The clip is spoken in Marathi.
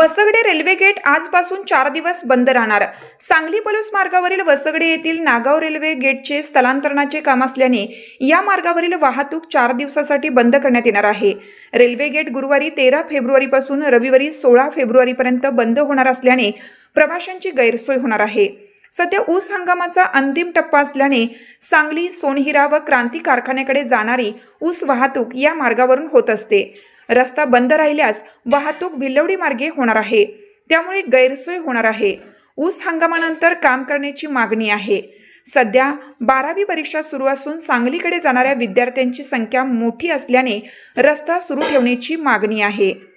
वसगडे रेल्वे गेट आजपासून चार दिवस बंद राहणार. सांगली पलूस मार्गावरील वसगडे येथील नागाव रेल्वे गेटचे स्थलांतरणाचे काम असल्याने या मार्गावरील वाहतूक चार दिवसासाठी बंद करण्यात येणार आहे. रेल्वे गेट गुरुवारी तेरा फेब्रुवारीपासून रविवारी सोळा फेब्रुवारीपर्यंत बंद होणार असल्याने प्रवाशांची गैरसोय होणार आहे. सध्या ऊस हंगामाचा अंतिम टप्पा असल्याने सांगली सोनहिरा व क्रांती कारखान्याकडे जाणारी ऊस वाहतूक या मार्गावरून होत असते. रस्ता बंद राहिल्यास वाहतूक भिल्लवडी मार्गे होणार आहे. त्यामुळे गैरसोय होणार आहे. ऊस हंगामानंतर काम करण्याची मागणी आहे. सध्या बारावी परीक्षा सुरू असून सांगलीकडे जाणाऱ्या विद्यार्थ्यांची संख्या मोठी असल्याने रस्ता सुरू ठेवण्याची मागणी आहे.